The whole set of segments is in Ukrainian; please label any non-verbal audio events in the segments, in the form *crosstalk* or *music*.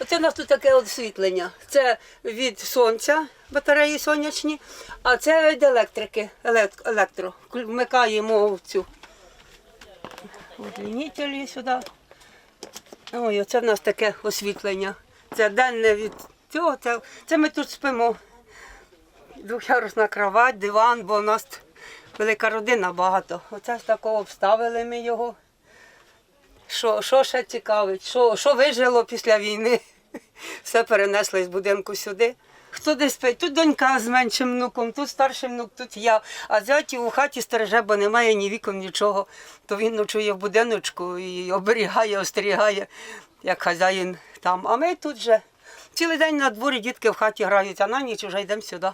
Оце у нас тут таке освітлення. Це від сонця, батареї сонячні, а це від електрики, електро. Вмикаємо цю удлінителі сюди. Ой, оце в нас таке освітлення. Це денне від цього. Це, це ми тут спимо. Двохярусна кровать, диван, бо у нас велика родина багато. Оце з такого обставили ми його. Що, що ще цікавить? Що, що вижило після війни? *laughs* Все перенесли з будинку сюди. Хто де спить? Тут донька з меншим внуком, тут старший внук, тут я. А зятів у хаті стереже, бо немає ні вікон, нічого. То він ночує в будиночку і оберігає, остерігає, як хазяїн там. А ми тут же цілий день на дворі дітки в хаті грають, а на ніч вже йдемо сюди.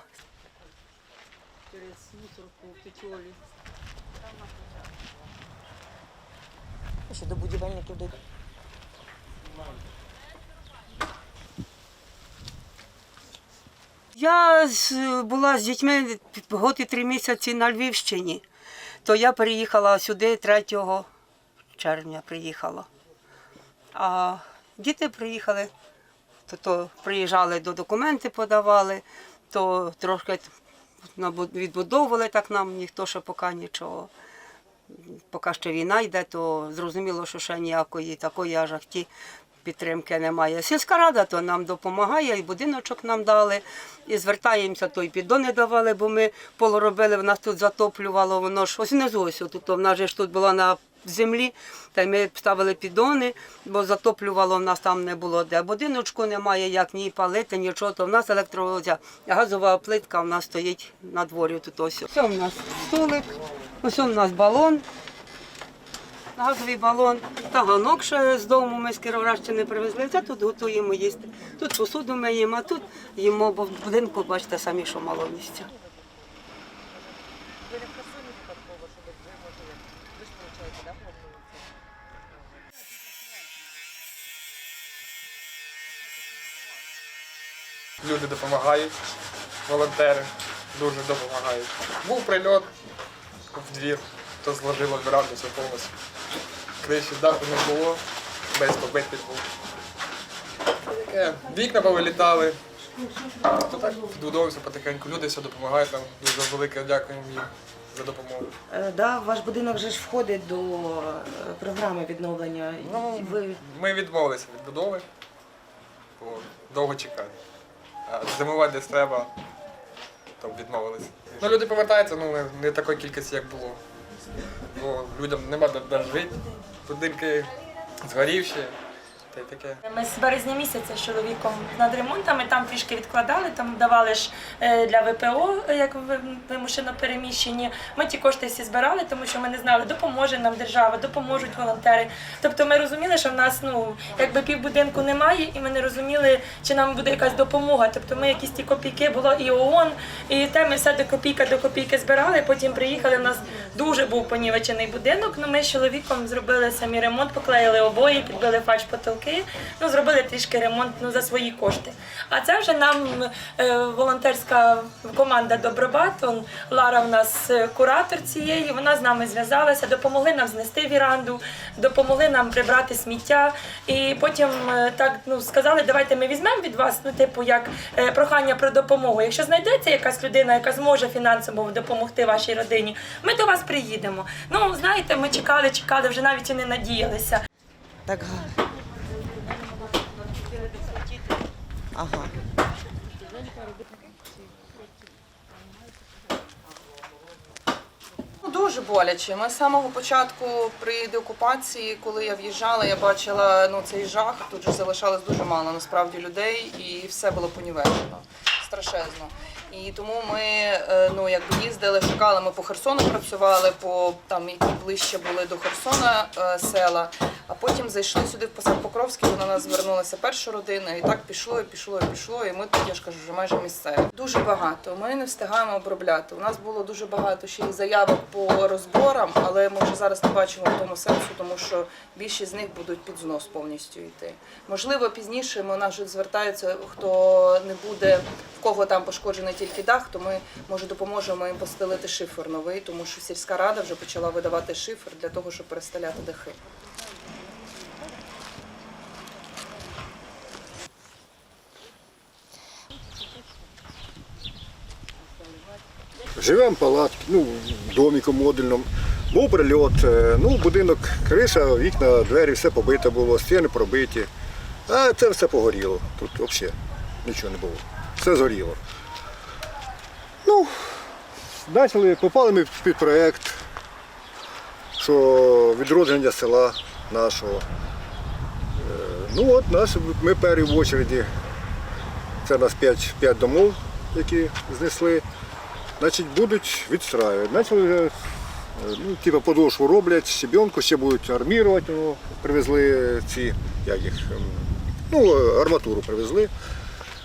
Через мусорку в Ще до будівельників дійде. Я була з дітьми год і три місяці на Львівщині, то я переїхала сюди 3 червня приїхала. А діти приїхали, то, то приїжджали до документи подавали, то трошки відбудовували так нам, ніхто ще поки нічого. Поки ще війна йде, то зрозуміло, що ще ніякої такої ажахті підтримки немає. Сільська рада то нам допомагає, і будиночок нам дали, і звертаємося, то і піддони давали, бо ми поло робили, в нас тут затоплювало, воно ж ось внизу, ось тут, в нас же ж тут була на землі, та й ми ставили піддони, бо затоплювало, в нас там не було де. Будиночку немає, як ні палити, нічого, то в нас електро, ця газова плитка в нас стоїть на дворі тут ось. Ось у нас столик, ось у нас балон газовий балон, таганок ще з дому ми з Кіровоградщини привезли. Це тут готуємо їсти. Тут посуду ми їмо, а тут їмо, бо в будинку бачите самі, що мало місця. Люди допомагають, волонтери дуже допомагають. Був прильот в двір, то зложило веранду все повністю. Криші даху не було, весь побитий був. Таке, Вікна повилітали. То так відбудовувався потихеньку. Люди все допомагають нам. Дуже велике дякуємо їм за допомогу. Е, Да, ваш будинок вже ж входить до е, програми відновлення. Ну, Ви Ми відмовилися від будови, бо довго чекати. А зимувати десь треба, то відмовилися. Ну, люди повертаються, ну не, не такої кількості, як було. Бо людям нема де жити, будинки згорівші, та й таке. Ми з березня місяця з чоловіком над ремонтами там трішки відкладали, там давали ж е, для ВПО, як вимушено переміщені. Ми ті кошти всі збирали, тому що ми не знали, допоможе нам держава, допоможуть волонтери. Тобто ми розуміли, що в нас ну якби півбудинку немає, і ми не розуміли, чи нам буде якась допомога. Тобто ми якісь ті копійки було і ООН, і те ми все до копійка до копійки збирали. Потім приїхали. У нас дуже був понівечений будинок. Ну ми з чоловіком зробили самі ремонт, поклеїли обої, підбили фальш потолки. Ну зробили трішки ремонт ну, за свої кошти. А це вже нам е, волонтерська команда Добробат. Он, Лара у нас е, куратор цієї. Вона з нами зв'язалася, допомогли нам знести віранду, допомогли нам прибрати сміття. І потім е, так ну сказали, давайте ми візьмемо від вас, ну типу, як е, прохання про допомогу. Якщо знайдеться якась людина, яка зможе фінансово допомогти вашій родині, ми до вас приїдемо. Ну знаєте, ми чекали, чекали, вже навіть і не надіялися. так Ага. Ну, Дуже боляче. Ми з самого початку при деокупації, коли я в'їжджала, я бачила ну, цей жах. Тут же залишалось дуже мало насправді людей, і все було понівечено. Страшезно. І тому ми е, ну, якби їздили, шукали, ми по Херсону працювали, по там, які ближче були до Херсона е, села, а потім зайшли сюди в Посад Покровський, до нас звернулася перша родина, і так пішло, і пішло, і пішло. І ми тут, я ж кажу, вже майже місцеві. Дуже багато. Ми не встигаємо обробляти. У нас було дуже багато ще й заявок по розборам, але ми вже зараз не бачимо в тому сенсу, тому що більшість з них будуть під знос повністю йти. Можливо, пізніше ми нас звертаються, хто не буде, в кого там пошкоджений тільки дах, то ми може допоможемо їм постелити шифер новий, тому що сільська рада вже почала видавати шифер для того, щоб перестеляти дахи. Живемо в палатки, ну, домиком модульним. Був прильот, е, ну, будинок, криша, вікна, двері, все побите було, стіни пробиті. А це все погоріло. Тут взагалі нічого не було. Все згоріло. Ну, почали, попали ми під проєкт, що відродження села нашого. Е, Ну от нас, ми перші в очереді. Це у нас 5, 5 домов, які знесли. Значить, будуть відстраювати. Почали е, ну, типу подошву роблять, щебенку, ще будуть армірувати. Ну, привезли ці, як їх, ем, ну, арматуру привезли.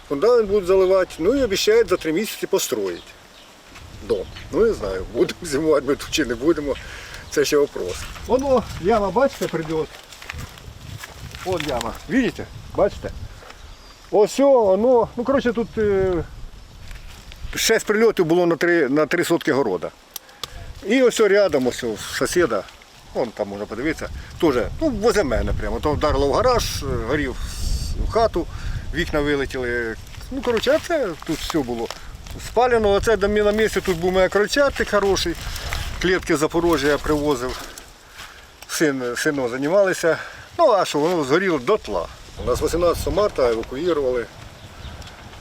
Фундамент будуть заливати, ну і обіцяють за три місяці построїти дом. Ну не знаю, будемо *laughs* зимувати ми тут чи не будемо. Це ще вопрос. Воно, яма, бачите, прийде. От яма. Видите? Бачите? Ось воно. Ну, коротше, тут е, шість прильотів було на три, на три сотки города. І ось рядом, ось у сусіда, вон там можна подивитися, теж, ну, возле мене прямо. То вдарило в гараж, е, горів в хату, вікна вилетіли. Ну, коротше, а це тут все було спалено. Оце до на місці тут був моя крольчатик хороший. Клітки Запорожжя я привозив. Син, сином займалися. Ну, а що, воно згоріло дотла. У нас 18 марта евакуювали.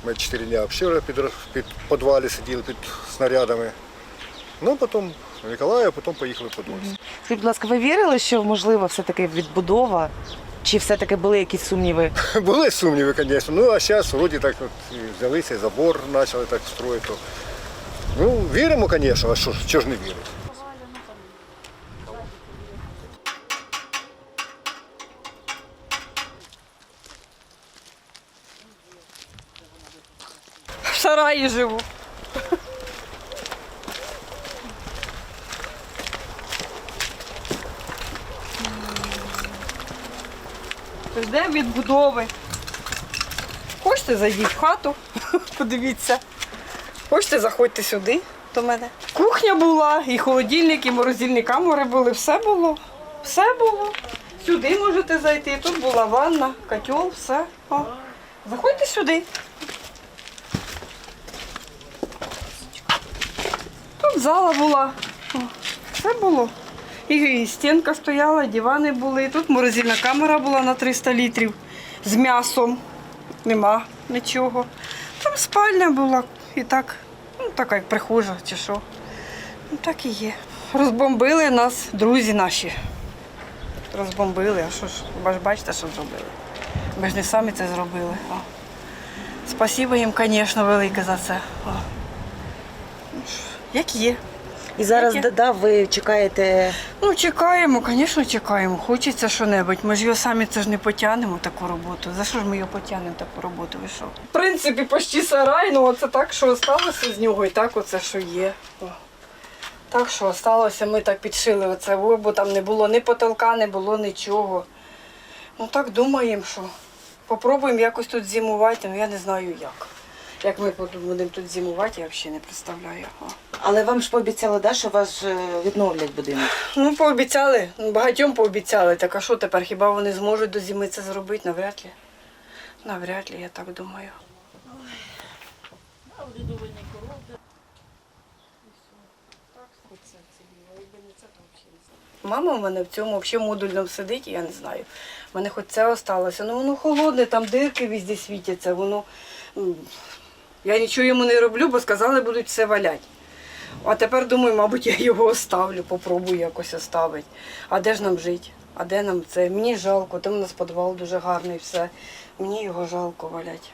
Ми 4 дні взагалі під, під підвалі сиділи під снарядами. Ну, потім в потім поїхали по Донецьку. Скажіть, будь ласка, ви вірили, що можливо все-таки відбудова? Чи все-таки були якісь сумніви? *laughs* Були сумніви, звісно. Ну, а зараз вроді так от і взялися, і забор почали так строїти. Ну, віримо, звісно, а що, ж- чого ж не вірити? В сараї живу. Ждемо відбудови. Хочете, зайдіть в хату, *laughs* подивіться. Хочете, заходьте сюди до мене. Кухня була, і холодильник, і морозильні камери були, все було. Все було. Сюди можете зайти. Тут була ванна, котел, все. О. Заходьте сюди. Тут зала була. О, Все було. І, стінка стояла, дивани були. Тут морозильна камера була на 300 літрів з м'ясом. Нема нічого. Там спальня була і так, ну така як прихожа чи що. Ну так і є. Розбомбили нас друзі наші. Розбомбили, а що ж, ж бачите, що зробили. Ми ж не самі це зробили. О. Спасибо їм, звісно, велике за це. О. Ну, Як є. І зараз Яке? да, ви чекаєте. Ну, чекаємо, звісно, чекаємо. Хочеться що-небудь. Ми ж його самі це ж не потягнемо таку роботу. За що ж ми його потягнемо таку роботу? Ви що? В принципі, почти сарай, ну оце так, що сталося з нього, і так оце що є. О. Так що сталося, ми так підшили оце, бо там не було ні потолка, не було нічого. Ну так думаємо, що попробуємо якось тут зимувати, ну я не знаю як. Як ми будемо тут зимувати, я взагалі не представляю. О. Але вам ж пообіцяли, да, що вас е, відновлять будинок. Ну, пообіцяли, ну, багатьом пообіцяли. Так а що тепер? Хіба вони зможуть до зими це зробити? Навряд ли. Навряд ли, я так думаю. Мама в мене в цьому взагалі модульному сидить, я не знаю. У мене хоч це осталося. Ну воно холодне, там дирки везде світяться, воно. м, Я нічого йому не роблю, бо сказали, будуть все валяти. А тепер думаю, мабуть, я його оставлю, попробую якось оставити. А де ж нам жити? А де нам це? Мені жалко, там у нас підвал дуже гарний, все. Мені його жалко валять.